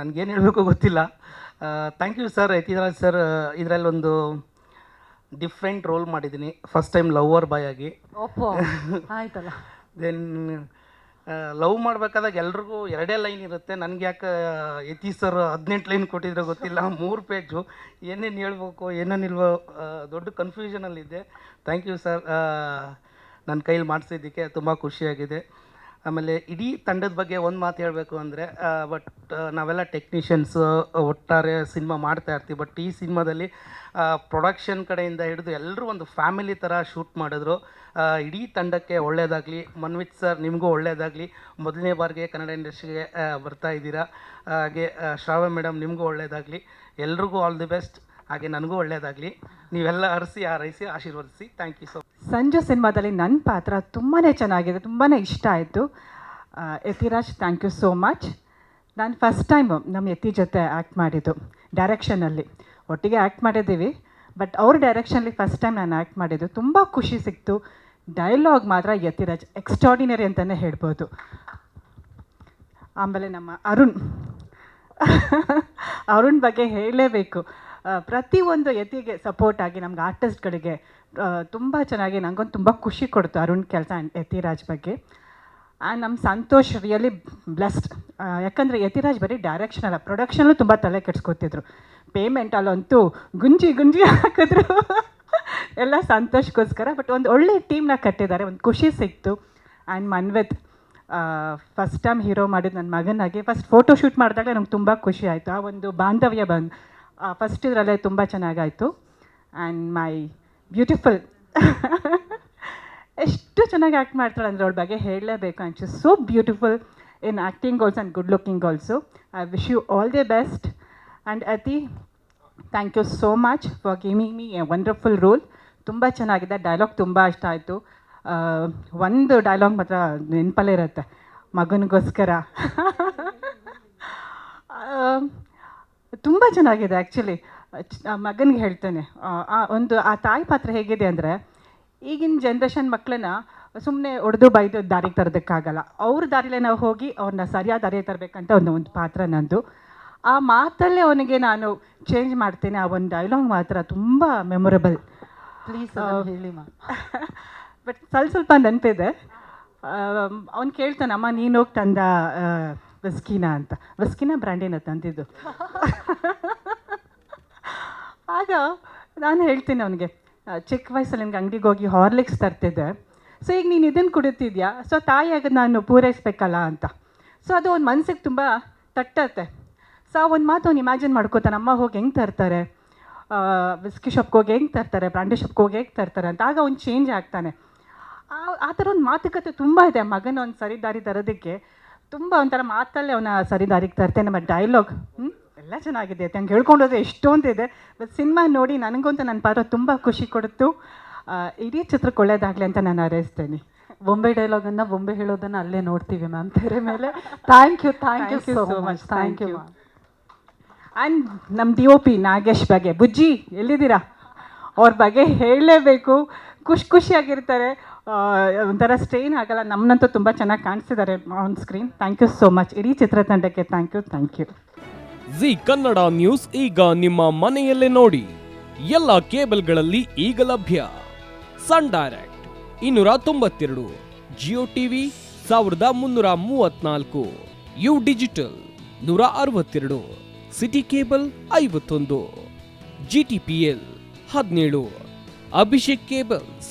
ನನಗೇನು ಹೇಳಬೇಕು ಗೊತ್ತಿಲ್ಲ. Thank you sir Yathiraj sir ಇದರಲ್ಲೊಂದು different role ಮಾಡಿದ್ದೀನಿ. ಫಸ್ಟ್ ಟೈಮ್ ಲವರ್ ಬಾಯ್ ಆಗಿ. ಆಯ್ತಲ್ಲ. ದೆನ್ ಲವ್ ಮಾಡಬೇಕಾದಾಗ ಎಲ್ರಿಗೂ ಎರಡೇ ಲೈನ್ ಇರುತ್ತೆ. ನನಗೆ ಯಾಕೆ ಯತಿ ಸರ್ ಹದಿನೆಂಟು ಲೈನ್ ಕೊಟ್ಟಿದ್ರೆ ಗೊತ್ತಿಲ್ಲ. ಮೂರು ಪೇಜು ಏನೇನು ಹೇಳ್ಬೇಕು ಏನೇನಿಲ್ವೋ ದೊಡ್ಡ ಕನ್ಫ್ಯೂಷನಲ್ಲಿದ್ದೆ ಥ್ಯಾಂಕ್ ಯು ಸರ್ ನನ್ನ ಕೈಲಿ ಮಾಡಿಸಿದ್ದಕ್ಕೆ ತುಂಬ ಖುಷಿಯಾಗಿದೆ. ಆಮೇಲೆ ಇಡೀ ತಂಡದ ಬಗ್ಗೆ ಒಂದು ಮಾತು ಹೇಳಬೇಕು ಅಂದರೆ ಬಟ್ ನಾವೆಲ್ಲ ಟೆಕ್ನಿಷಿಯನ್ಸ್ ಒಟ್ಟಾರೆ ಸಿನಿಮಾ ಮಾಡ್ತಾ ಇರ್ತೀವಿ. ಬಟ್ ಈ ಸಿನಿಮಾದಲ್ಲಿ ಪ್ರೊಡಕ್ಷನ್ ಕಡೆಯಿಂದ ಹಿಡಿದು ಎಲ್ಲರೂ ಒಂದು ಫ್ಯಾಮಿಲಿ ಥರ ಶೂಟ್ ಮಾಡಿದ್ರು. ಇಡೀ ತಂಡಕ್ಕೆ ಒಳ್ಳೆಯದಾಗಲಿ ಮನ್ವಿತ್ ಸರ್ ನಿಮಗೂ ಒಳ್ಳೆಯದಾಗಲಿ ಮೊದಲನೇ ಬಾರಿಗೆ ಕನ್ನಡ ಇಂಡಸ್ಟ್ರಿಗೆ ಬರ್ತಾ ಇದ್ದೀರಾ. ಹಾಗೆ ಶ್ರಾವ್ಯ ಮೇಡಮ್ ನಿಮಗೂ ಒಳ್ಳೆಯದಾಗಲಿ ಎಲ್ರಿಗೂ ಆಲ್ ದಿ ಬೆಸ್ಟ್ ಹಾಗೆ ನನಗೂ ಒಳ್ಳೆಯದಾಗಲಿ ನೀವೆಲ್ಲ ಹರಿಸಿ ಹಾರೈಸಿ ಆಶೀರ್ವದಿಸಿ. ಥ್ಯಾಂಕ್ ಯು ಸೊ ಸಂಜು ಸಿನಿಮಾದಲ್ಲಿ ನನ್ನ ಪಾತ್ರ ತುಂಬಾ ಚೆನ್ನಾಗಿದೆ ತುಂಬಾ ಇಷ್ಟ ಆಯಿತು. Yathiraj thank you so much ನಾನು ಫಸ್ಟ್ ಟೈಮು ನಮ್ಮ ಯತಿ ಜೊತೆ ಆ್ಯಕ್ಟ್ ಮಾಡಿದ್ದು ಡೈರೆಕ್ಷನಲ್ಲಿ ಒಟ್ಟಿಗೆ ಆ್ಯಕ್ಟ್ ಮಾಡಿದ್ದೀವಿ ಬಟ್ ಅವ್ರ ಡೈರೆಕ್ಷನಲ್ಲಿ ಫಸ್ಟ್ ಟೈಮ್ ನಾನು ಆ್ಯಕ್ಟ್ ಮಾಡಿದ್ದು. ತುಂಬ ಖುಷಿ ಸಿಕ್ತು. ಡೈಲಾಗ್ ಮಾತ್ರ ಯತಿರಾಜ್ ಎಕ್ಸ್ಟ್ರಾಡಿನರಿ ಅಂತಲೇ ಹೇಳ್ಬೋದು. ಆಮೇಲೆ ನಮ್ಮ ಅರುಣ್. ಅರುಣ್ ಬಗ್ಗೆ ಹೇಳಲೇಬೇಕು. ಪ್ರತಿಯೊಂದು ಯತಿಗೆ ಸಪೋರ್ಟ್ ಆಗಿ ನಮ್ಗೆ ಆರ್ಟಿಸ್ಟ್ಗಳಿಗೆ ತುಂಬ ಚೆನ್ನಾಗಿ ನಂಗೊಂದು ತುಂಬ ಖುಷಿ ಕೊಡ್ತು ಅರುಣ್ ಕೆಲಸ ಯತಿರಾಜ್ ಬಗ್ಗೆ. ಆ್ಯಂಡ್ ನಮ್ಮ ಸಂತೋಷ್ ರಿಯಲಿ ಬ್ಲೆಸ್ಡ್ ಯಾಕಂದರೆ ಯತಿರಾಜ್ ಬರೀ ಡೈರೆಕ್ಷನ್ ಅಲ್ಲ ಪ್ರೊಡಕ್ಷನಲ್ಲೂ ತುಂಬ ತಲೆ ಕೆಡ್ಸ್ಕೊತಿದ್ರು. ಪೇಮೆಂಟಲ್ಲಂತೂ ಗುಂಜಿ ಗುಂಜಿ ಹಾಕಿದ್ರು. ಎಲ್ಲ ಸಂತೋಷಕ್ಕೋಸ್ಕರ ಬಟ್ ಒಂದು ಒಳ್ಳೆ ಟೀಮ್ನ ಕಟ್ಟಿದ್ದಾರೆ, ಒಂದು ಖುಷಿ ಸಿಕ್ತು. And Manvith first time hero ಮಾಡಿದ ನನ್ನ ಮಗನಾಗಿ ಫಸ್ಟ್ ಫೋಟೋ ಶೂಟ್ ಮಾಡಿದಾಗ ನಮ್ಗೆ ತುಂಬ ಖುಷಿ ಆಯಿತು. ಆ ಒಂದು ಬಾಂಧವ್ಯ ಬಂದು ಫಸ್ಟ್ ಇದರಲ್ಲೇ ತುಂಬ ಚೆನ್ನಾಗಾಯಿತು. ಆ್ಯಂಡ್ ಮೈ ಬ್ಯೂಟಿಫುಲ್ ಎಷ್ಟು ಚೆನ್ನಾಗಿ ಆ್ಯಕ್ಟ್ ಮಾಡ್ತಾಳೆ ಅಂದರೆ ಅವಳ ಬಗ್ಗೆ ಹೇಳಲೇಬೇಕು. And she so beautiful in acting also and good looking also I wish you all the best and ಅತಿ thank you so much for giving me a wonderful role ತುಂಬ ಚೆನ್ನಾಗಿದೆ. ಡೈಲಾಗ್ ತುಂಬ ಇಷ್ಟ ಆಯಿತು. ಒಂದು ಡೈಲಾಗ್ ಮಾತ್ರ ನೆನಪಲ್ಲೇ ಇರುತ್ತೆ. ಮಗನಿಗೋಸ್ಕರ. ತುಂಬ ಚೆನ್ನಾಗಿದೆ ಆ್ಯಕ್ಚುಲಿ ಮಗನಿಗೆ ಹೇಳ್ತೇನೆ. ಆ, ಒಂದು ಆ ತಾಯಿ ಪಾತ್ರ ಹೇಗಿದೆ ಅಂದರೆ ಈಗಿನ ಜನ್ರೇಷನ್ ಮಕ್ಕಳನ್ನ ಸುಮ್ಮನೆ ಒಡೆದು ಬೈದು ದಾರಿಗೆ ತರೋದಕ್ಕಾಗಲ್ಲ. ಅವ್ರ ದಾರಿಲೇ ನಾವು ಹೋಗಿ ಅವ್ರನ್ನ ಸರಿಯಾದ ದಾರಿಗೆ ತರಬೇಕಂತ ಒಂದು ಒಂದು ಪಾತ್ರ ನಂದು. ಆ ಮಾತಲ್ಲೇ ಅವನಿಗೆ ನಾನು ಚೇಂಜ್ ಮಾಡ್ತೇನೆ ಆ ಒಂದು ಡೈಲಾಗ್ ಮಾತ್ರ ತುಂಬ ಮೆಮೊರಬಲ್ ಪ್ಲೀಸ್ ಹೇಳಿ ಮಾ. ಬಟ್ ಸ್ವಲ್ಪ ಸ್ವಲ್ಪ ನೆನಪಿದೆ ಅವ್ನು ಕೇಳ್ತಾನಮ್ಮ ನೀನು ಹೋಗಿ ತಂದ ವಿಸ್ಕಿನ ಅಂತ. ವೆಸ್ಕಿನಾ ಬ್ರ್ಯಾಂಡೇನ ತಂದಿದ್ದು. ಆಗ ನಾನು ಹೇಳ್ತೀನಿ ಅವನಿಗೆ ಚಿಕ್ಕ ವಯಸ್ಸಲ್ಲಿ ನನಗೆ ಅಂಗಡಿಗೆ ಹೋಗಿ ಹಾರ್ಲಿಕ್ಸ್ ತರ್ತಿದ್ದೆ. ಸೊ ಈಗ ನೀನು ಇದನ್ನು ಕುಡಿತಿದ್ಯಾ? ಸೊ ತಾಯಿಯಾಗ ನಾನು ಪೂರೈಸ್ಬೇಕಲ್ಲ ಅಂತ. ಸೊ ಅದು ಅವ್ನ ಮನಸ್ಸಿಗೆ ತುಂಬ ತಟ್ಟತ್ತೆ. ಸೊ ಆ ಒಂದು ಮಾತು ಅವ್ನು ಇಮ್ಯಾಜಿನ್ ಮಾಡ್ಕೋತಾನೆ, ಅಮ್ಮ, ಹೋಗಿ ಹೆಂಗೆ ತರ್ತಾರೆ? ವಿಸ್ಕಿ ಶಾಪ್ಗೆ ಹೋಗಿ ಹೆಂಗೆ ತರ್ತಾರೆ? ಬ್ರಾಂಡಿ ಶಾಪ್ಗೆ ಹೋಗಿ ಹೇಗೆ ತರ್ತಾರೆ? ಅಂತ. ಆಗ ಅವ್ನು ಚೇಂಜ್ ಆಗ್ತಾನೆ. ಆ- ಆ ಥರ ಒಂದು ಮಾತುಕತೆ ತುಂಬ ಇದೆ ಮಗನ ಒಂದು ಸರಿದಾರಿ ತರೋದಕ್ಕೆ. ತುಂಬ ಒಂಥರ ಮಾತಲ್ಲೇ ಅವನ ಸರಿ ದಾರಿಗೆ ತರ್ತೇನೆ ಬಟ್ ಡೈಲಾಗ್ ಎಲ್ಲ ಚೆನ್ನಾಗಿದೆ. ಹಂಗೆ ಹೇಳ್ಕೊಂಡೋದ್ರೆ ಎಷ್ಟೊಂದಿದೆ. ಬಟ್ ಸಿನಿಮಾ ನೋಡಿ ನನಗಂತೂ ನನ್ನ ಪಾತ್ರ ತುಂಬ ಖುಷಿ ಕೊಡ್ತು ಇಡೀ ಚಿತ್ರಕ್ಕೆ ಒಳ್ಳೇದಾಗಲಿ ಅಂತ ನಾನು ಹಾರೈಸ್ತೇನೆ. ಬೊಂಬೆ ಡೈಲಾಗನ್ನು ಬೊಂಬೆ ಹೇಳೋದನ್ನು ಅಲ್ಲೇ ನೋಡ್ತೀವಿ ಮ್ಯಾಮ್ ತೆರೆ ಮೇಲೆ. Thank you thank you so much thank you and ನಮ್ಮ ಡಿ ಒ ಪಿ ನಾಗೇಶ್ ಬಗ್ಗೆ ಬುಜ್ಜಿ ಎಲ್ಲಿದ್ದೀರಾ? ಅವ್ರ ಬಗ್ಗೆ ಹೇಳಲೇಬೇಕು. ಖುಷಿ ಖುಷಿಯಾಗಿರ್ತಾರೆ. ಒಂಥರ ಸ್ಟ್ರೈನ್ ಆಗಲ್ಲ. ನಮ್ಮನ್ನಂತೂ ತುಂಬ ಚೆನ್ನಾಗಿ ಕಾಣಿಸ್ತಿದ್ದಾರೆ on screen thank you so much ಇಡೀ ಚಿತ್ರತಂಡಕ್ಕೆ thank you thank you Zee Kannada news ಈಗ ನಿಮ್ಮ ಮನೆಯಲ್ಲೇ ನೋಡಿ. ಎಲ್ಲ ಕೇಬಲ್ಗಳಲ್ಲಿ ಈಗ ಲಭ್ಯ. ಸನ್ ಡೈರೆಕ್ಟ್ ಇನ್ನೂರ ತೊಂಬತ್ತೆರಡು, ಜಿಯೋ ಟಿವಿ ಸಾವಿರದ ಮುನ್ನೂರ ಮೂವತ್ನಾಲ್ಕು, ಯು ಡಿಜಿಟಲ್ ನೂರ ಅರವತ್ತೆರಡು, ಸಿಟಿ ಕೇಬಲ್ ಐವತ್ತೊಂದು, ಜಿ ಟಿ ಪಿ ಎಲ್ ಹದಿನೇಳು, ಅಭಿಷೇಕ್ ಕೇಬಲ್ಸ್